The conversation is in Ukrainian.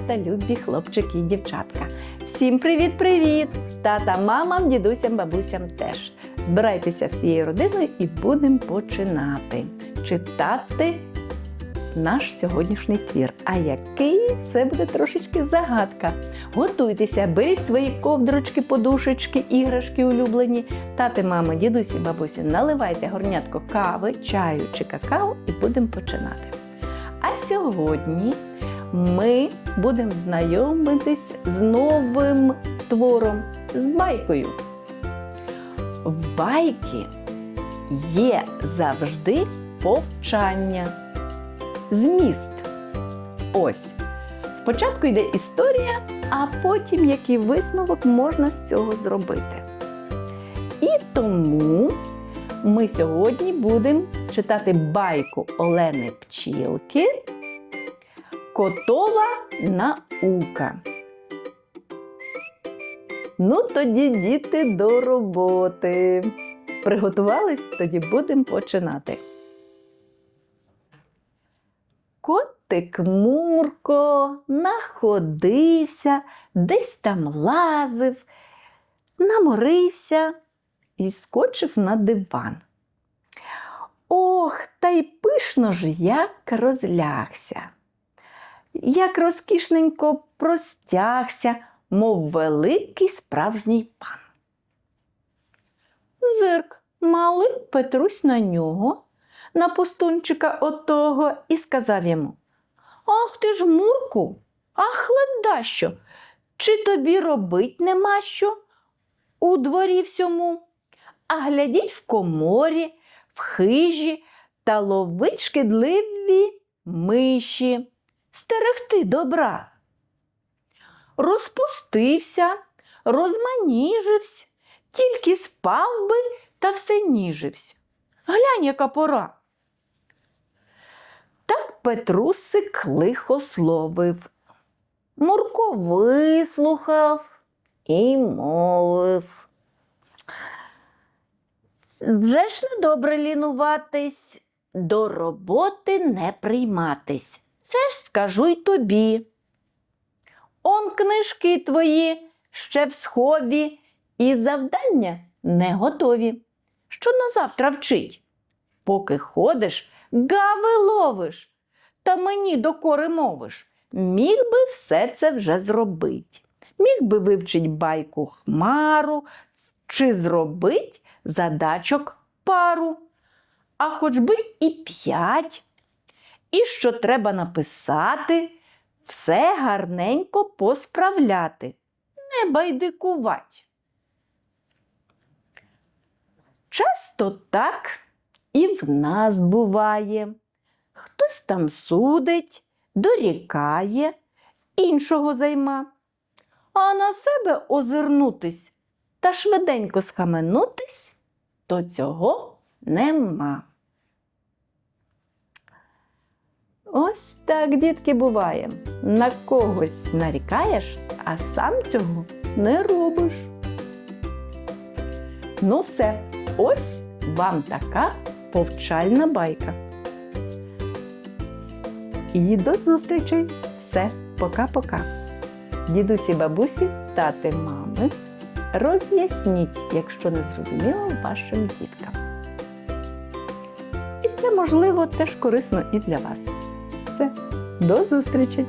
малята, любі хлопчики і дівчатка. Всім привіт-привіт! Тата, мамам, дідусям, бабусям теж. Збирайтеся всією родиною і будемо починати читати наш сьогоднішній твір. А який це буде трошечки загадка. Готуйтеся, беріть свої ковдрочки, подушечки, іграшки улюблені. Тати, мами, дідусі, бабусі, наливайте горнятко кави, чаю чи какао і будемо починати. А сьогодні ми будемо знайомитись з новим твором, з байкою. В байки є завжди повчання, зміст. Ось. Спочатку йде історія, а потім який висновок можна з цього зробити. І тому ми сьогодні будемо читати байку Олени Пчілки Котова наука. Ну, тоді діти до роботи. Приготувались? Тоді будемо починати. Котик Мурко находився, десь там лазив, наморився і скочив на диван. Ох, та й пишно ж як розлягся, як розкішненько простягся, мов великий справжній пан. Зирк, малий Петрусь на нього, на пустунчика отого, і сказав йому Ах ти ж, Мурку, ах ледащо, чи тобі робить нема що у дворі всьому? А глядіть в коморі, в хижі та ловить шкідливі миші, стерегти добра. Розпустився, розманіжився, тільки спав би та все ніжився. Глянь, яка пора. Так Петрусик лихо словив. Мурко вислухав і мовив. Вже ж недобре лінуватись, до роботи не прийматись. Це ж скажу й тобі. Он книжки твої ще в схові, і завдання не готові. Що на завтра вчить? Поки ходиш, гави ловиш, та мені докори мовиш. Міг би все це вже зробить. Міг би вивчить байку хмару, чи зробить задачок пару, а хоч би і п'ять. І що треба написати, все гарненько посправляти, не байдикувать. Часто так і в нас буває. Хтось там судить, дорікає, іншого займа, а на себе озирнутись та швиденько схаменутись, то цього нема. Ось так, дітки, буває. На когось нарікаєш, а сам цього не робиш. Ну, все, ось вам така повчальна байка. І до зустрічі! Все, пока-пока. Дідусі, бабусі, тати, мами. Роз'ясніть, якщо не зрозуміло вашим діткам. І це, можливо, теж корисно і для вас. Все, до зустрічі!